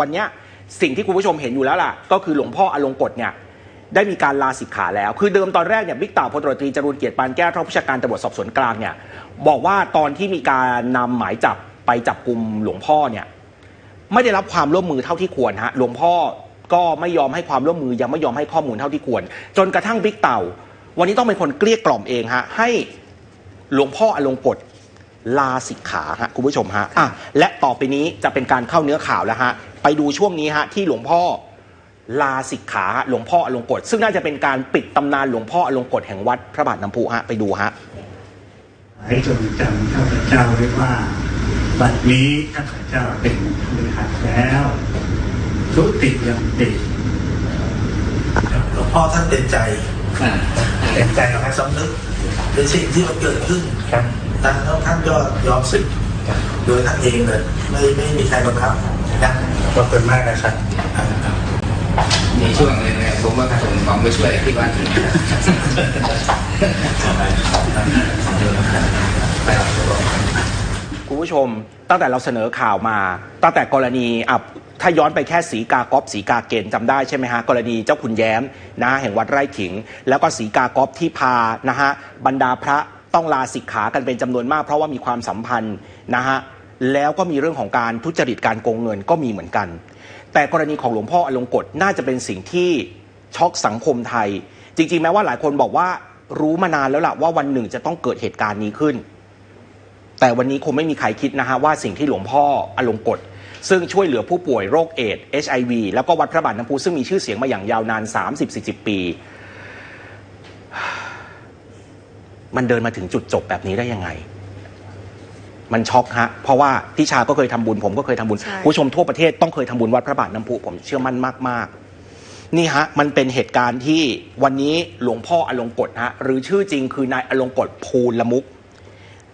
วันนี้สิ่งที่คุณผู้ชมเห็นอยู่แล้วล่ะ ก็คือหลวงพ่ออลงกฎเนี่ยได้มีการลาสิกขาแล้ว คือเดิมตอนแรกเนี่ยบิ๊กต่าพลตรวจตรีจรูนเกียรติปานแก้วรองผู้บัญชาการตำรวจสอบสวนกลางเนี่ยบอกว่าตอนที่มีการนำหมายจับไปจับกลุ่มหลวงพ่อเนี่ยไม่ได้รับความร่วมมือเท่าที่ควรฮะหลวงพ่อก็ไม่ยอมให้ความร่วมมือยังไม่ยอมให้ข้อมูลเท่าที่ควร จนกระทั่งบิ๊กเต่า วันนี้ต้องเป็นคนเกลี้ยกล่อมเองฮะให้หลวงพ่ออลงกฎลาสิกขาฮะคุณผู้ชมฮะะและต่อไปนี้จะเป็นการเข้าเนื้อข่าวแล้วฮะ ดูช่วงนี้ฮะที่หลวงพ่อลาสิกขาฮะหลวงพ่ออลงกฎซึ่งน่าจะเป็นการปิดตำนานหลวงพ่ออลงกฎแห่งวัดพระบาทน้ำพุฮะไปดูฮะให้จงจำข้าพเจ้าไว้ว่าบัดนี้ข้าพเจ้าเป็นผู้บริหารแล้วทุติยังติดหลวงพ่อท่านเป็นใจเต็มใจนะครับสำนึกในสิ่งที่มันเกิดขึ้นครับท่านท่านก็ยอมสึกโดยท่านเองเลยไม่ไม่มีใครบังคับ นะขอบคุณมากนะครับมีช่วงหนึงเนี่ยผมว่าถ้าผมมองไม่ช่วยที่บ้านถึงคุณผู้ชมตั้งแต่เราเสนอข่าวมา ตั้งแต่กรณีอะถ้าย้อนไปแค่สีกากอบสีกาเกณฑ์จำได้ใช่ไหมฮะกรณีเจ้าคุณแย้มนะแห่งวัดไร่ขิง แล้วก็สีกากอบที่พานะฮะบรรดาพระต้องลาสิกขากันเป็นจำนวนมาก เพราะว่ามีความสัมพันธ์นะฮะ แล้วก็มีเรื่องของการทุจริตการโกงเงินก็มีเหมือนกัน แต่กรณีของหลวงพ่ออลงกฎน่าจะเป็นสิ่งที่ช็อกสังคมไทย จริง ๆ แม้ว่าหลายคนบอกว่ารู้มานานแล้วล่ะว่าวันหนึ่งจะต้องเกิดเหตุการณ์นี้ขึ้น แต่วันนี้คงไม่มีใครคิดนะฮะว่าสิ่งที่หลวงพ่ออลงกฎซึ่งช่วยเหลือผู้ป่วยโรคเอดส์ HIV แล้วก็วัดพระบาทน้ำพุซึ่งมีชื่อเสียงมาอย่างยาวนาน 30-40 ปี มันเดินมาถึงจุดจบแบบนี้ได้ยังไง มันช็อกฮะเพราะว่าทิชาก็เคยทำบุญผมก็เคยทำบุญ ใช่ ผู้ชมทั่วประเทศต้องเคยทำบุญวัดพระบาทน้ำพุผมเชื่อมั่นมาก ๆ นี่ฮะ มันเป็นเหตุการณ์ที่วันนี้หลวงพ่ออลงกฎฮะหรือชื่อจริงคือนายอลงกฎภูลมุก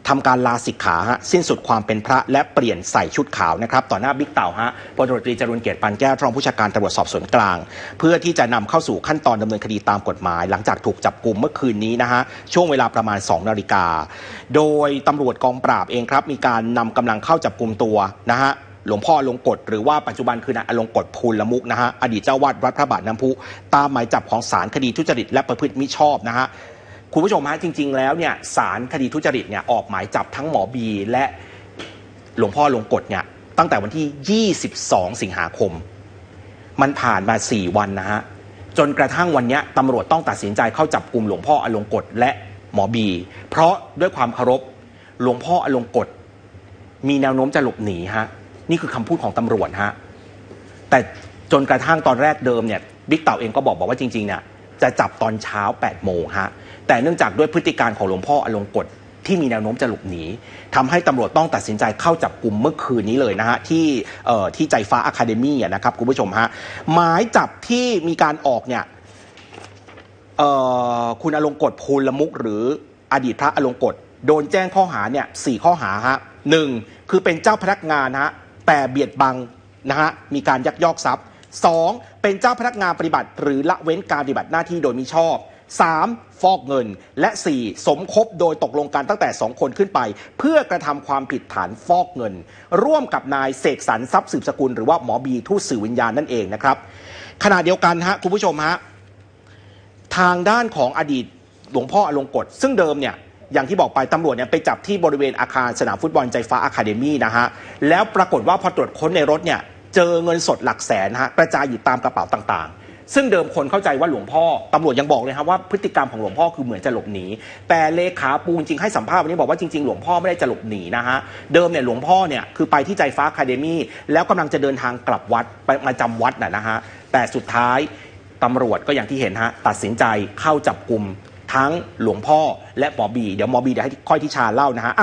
ทำการลาสิกขาฮะสิ้นสุดความเป็นพระและเปลี่ยนใส่ชุดขาวนะครับต่อหน้าบิ๊กเต่าฮะพลตรวจตรีจรุนเกียรติปานแก้วรองผู้ชาการตำรวจสอบสวนกลาง เพื่อที่จะนำเข้าสู่ขั้นตอนดำเนินคดีตามกฎหมาย หลังจากถูกจับกลุ่มเมื่อคืนนี้นะฮะช่วงเวลาประมาณ2นาฬิกาโดยตำรวจกองปราบเองครับมีการนำกำลังเข้าจับกลุ่มตัวนะฮะหลวงพ่ออลงกฎหรือว่าปัจจุบันคือนายอลงกฎภูลมุกนะฮะอดีตเจ้าวาดวัดพระบาทน้ำพุตามหมายจับของศาลคดีทุจริตและประพฤติมิชอบนะฮะ คุณผู้ชมฮะจริง ๆ แล้วเนี่ยสารคดีทุจริตเนี่ยออกหมายจับทั้งหมอบีและหลวงพ่อลงกฎเนี่ยตั้งแต่วันที่ 22 สิงหาคม มันผ่านมา 4 วันนะฮะ จนกระทั่งวันนี้ตำรวจต้องตัดสินใจเข้าจับกลุ่มหลวงพ่ออลงกฎและหมอบี เพราะด้วยความเคารพหลวงพ่ออลงกฎมีแนวโน้มจะหลบหนีฮะ นี่คือคำพูดของตำรวจฮะ แต่จนกระทั่งตอนแรกเดิมเนี่ยบิ๊กเต่าเองก็บอกบอกว่าจริงๆเนี่ย จะจับตอนเช้า8โมงฮะแต่เนื่องจากด้วยพฤติการของหลวงพ่ออลงกฎที่มีแนวโน้มจะหลบหนีทำให้ตำรวจต้องตัดสินใจเข้าจับกลุ่มเมื่อคืนนี้เลยนะฮะ ที่เอ่อที่ใจฟ้าอะคาเดมี่นะครับ คุณผู้ชมฮะ หมายจับที่มีการออกเนี่ยเอ่อคุณอลงกฎภูลมุก หรืออดีตพระอลงกฎโดนแจ้งข้อหาเนี่ยสี่ข้อหาฮะหนึ่งคือเป็นเจ้าพนักงานนะฮะแต่เบียดบังนะฮะมีการยักยอกทรัพย์ สองเป็นเจ้าพนักงานปฏิบัติ หรือละเว้นการปฏิบัติหน้าที่โดยมิชอบ 3. ฟอกเงิน และ 4. สมคบโดยตกลงกันตั้งแต่ 2 คนขึ้นไป เพื่อกระทำความผิดฐานฟอกเงิน ร่วมกับนายเสกสรรทรัพย์สืบสกุล หรือว่าหมอบีทูตสื่อวิญญาณนั่นเองนะครับขณะเดียวกันฮะคุณผู้ชมฮะทางด้านของอดีตหลวงพ่ออลงกฎซึ่งเดิมเนี่ยอย่างที่บอกไปตำรวจเนี่ยไปจับที่บริเวณอาคารสนามฟุตบอลใจฟ้าอะคาเดมี่นะฮะแล้วปรากฏว่าพอตรวจค้นในรถเนี่ย เจอเงินสดหลักแสนนะฮะกระจายอยู่ตามกระเป๋าต่างๆ ซึ่งเดิมคนเข้าใจว่าหลวงพ่อตำรวจยังบอกเลยครับว่าพฤติกรรมของหลวงพ่อคือเหมือนจะหลบหนี แต่เลขาปูจริงให้สัมภาษณ์วันนี้บอกว่าจริงๆ หลวงพ่อไม่ได้จะหลบหนีนะฮะเดิมเนี่ยหลวงพ่อเนี่ยคือไปที่ใจฟ้าคาเดมี่แล้วกำลังจะเดินทางกลับวัดไปมาจำวัดน่ะนะฮะแต่สุดท้ายตำรวจก็อย่างที่เห็นฮะตัดสินใจเข้าจับกลุ่มทั้งหลวงพ่อและหมอบี เดี๋ยวหมอบีเดี๋ยวให้ค่อยที่ชาเล่านะฮะ